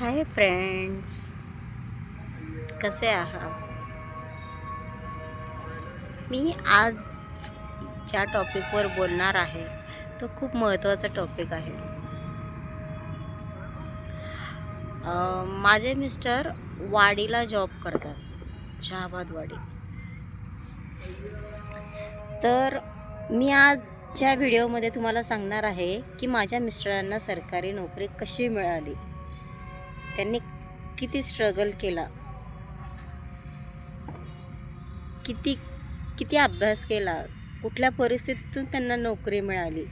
Hi friends कसे आहात? मी आज ज्या टॉपिकवर बोलणार आहे. तो खूप महत्त्वाचा टॉपिक आहे. माझे मिस्टर वाडीला जॉब करतात शहाबाद वाडी तर मी आजच्या व्हिडिओमध्ये तुम्हाला सांगणार आहे की माझ्या मिस्टरांना सरकारी नोकरी कशी मिळाली. त्यांनी किती स्ट्रगल केला. किती किती अभ्यास केला. कुठल्या परिस्थितीतून त्यांना नोकरी मिळाली.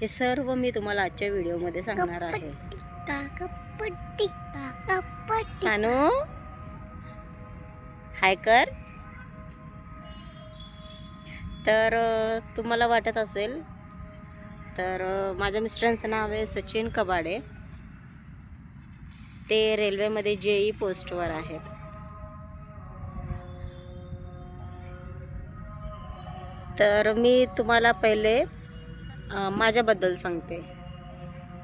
हे सर्व मी तुम्हाला आजच्या व्हिडिओमध्ये सांगणार आहे. सानू हाय कर. तर तुम्हाला वाटत असेल तर माझ्या मिस्टरांचं नाव आहे सचिन कबाडे. ते रेल्वेमध्ये जे ई पोस्टवर आहेत. तर मी तुम्हाला पहिले माझ्याबद्दल सांगते.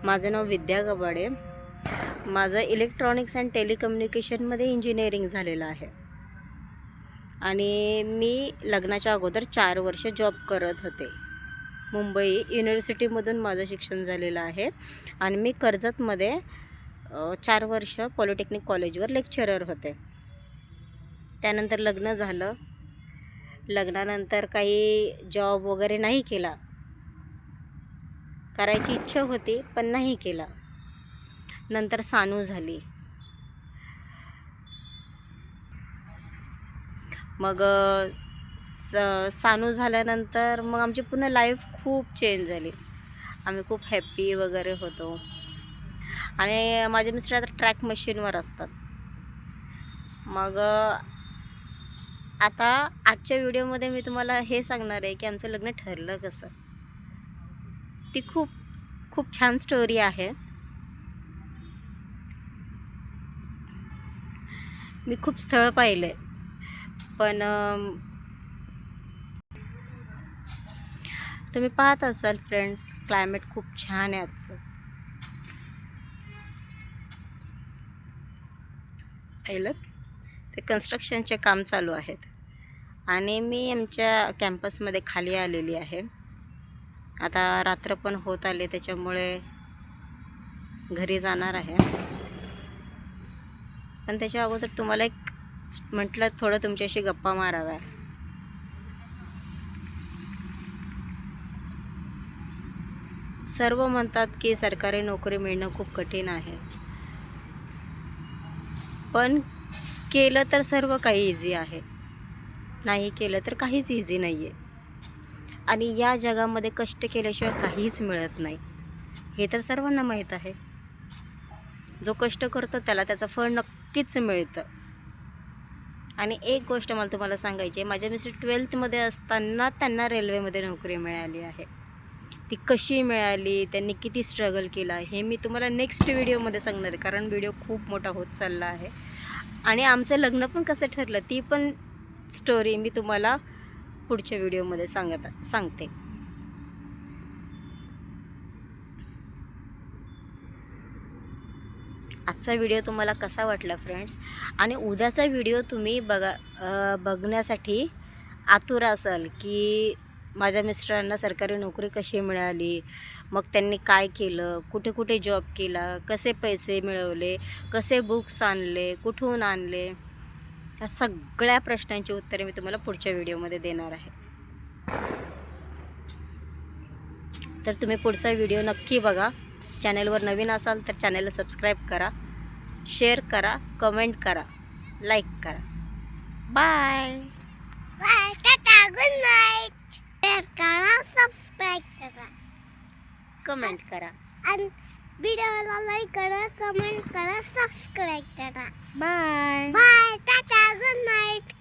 माझं नाव विद्या गबाडे. माझं इलेक्ट्रॉनिक्स अँड टेलिकम्युनिकेशनमध्ये इंजिनिअरिंग झालेलं आहे. आणि मी लग्नाच्या अगोदर चार वर्ष जॉब करत होते. मुंबई युनिव्हर्सिटीमधून माझं शिक्षण झालेलं आहे. आणि मी कर्जतमध्ये चार वर्ष पॉलिटेक्निक कॉलेजवर लेक्चरर होते. त्यानंतर लग्न झालं. लग्नानंतर काही जॉब वगैरे नाही केला. करायची इच्छा होती पण नाही केला. नंतर सानू झाली. मग स सानू झाल्यानंतर मग आमची पूर्ण लाईफ खूप चेंज झाली. आम्ही खूप हॅप्पी वगैरे होतो. आणि माझे मिस्टर आता ट्रॅक मशीनवर असतात. मग आता आजच्या व्हिडिओमध्ये मी तुम्हाला हे सांगणार आहे की आमचं लग्न ठरलं कसं. ती खूप खूप छान स्टोरी आहे. मी खूप स्थळ पाहिले पण तुम्ही पाहत असाल फ्रेंड्स क्लायमेट खूप छान आहे आजचं. पाहिलं ते कन्स्ट्रक्शनचे काम चालू आहेत. आणि मी आमच्या कॅम्पसमध्ये खाली आलेली आहे. आता रात्र पण होत आले त्याच्यामुळे घरी जाणार आहे. पण त्याच्या अगोदर तुम्हाला एक म्हटलं थोडं तुमच्याशी गप्पा माराव्या. सर्व म्हणतात की सरकारी नोकरी मिळणं खूप कठीण आहे. पण केलं तर सर्व काही इझी आहे. नाही केलं तर काहीच इझी नाही आहे आणि या जगामध्ये कष्ट केल्याशिवाय काहीच मिळत नाही. हे तर सर्वांना माहीत आहे. जो कष्ट करतो त्याला त्याचं फळ नक्कीच मिळतं. आणि एक गोष्ट मला तुम्हाला सांगायची आहे. माझ्या मिस्टर ट्वेल्थमध्ये असताना त्यांना रेल्वेमध्ये नोकरी मिळाली आहे. ती कशी मिळाली त्यांनी किती स्ट्रगल केला हे मी तुम्हाला नेक्स्ट व्हिडिओमध्ये सांगणार आहे. कारण व्हिडिओ खूप मोठा होत चालला आहे. आणि आमचं लग्न पण कसं ठरलं ती पण स्टोरी मी तुम्हाला पुढच्या व्हिडिओमध्ये सांगत सांगते. आजचा व्हिडिओ तुम्हाला कसा वाटला फ्रेंड्स आणि उद्याचा व्हिडिओ तुम्ही बघा बघण्यासाठी आतुर असाल की माझ्या मिस्टरांना सरकारी नोकरी कशी मिळाली? मग त्यांनी काय केलं? कुठे कुठे जॉब केला? कसे पैसे मिळवले? कसे बुक्स आणले? कुठून आणले? या सगळ्या प्रश्नांची उत्तरे मी तुम्हाला पुढच्या व्हिडिओमध्ये देणार आहे. तर तुम्ही पुढचा व्हिडिओ नक्की बघा. चॅनलवर नवीन असाल तर चॅनलला सबस्क्राईब करा. शेअर करा. कमेंट करा. लाईक करा. Bye bye tata good night share करा सबस्क्राईब करा. कमेंट करा. आणि व्हिडिओला लाईक करा कमेंट करा सबस्क्राईब करा. Bye bye tata good night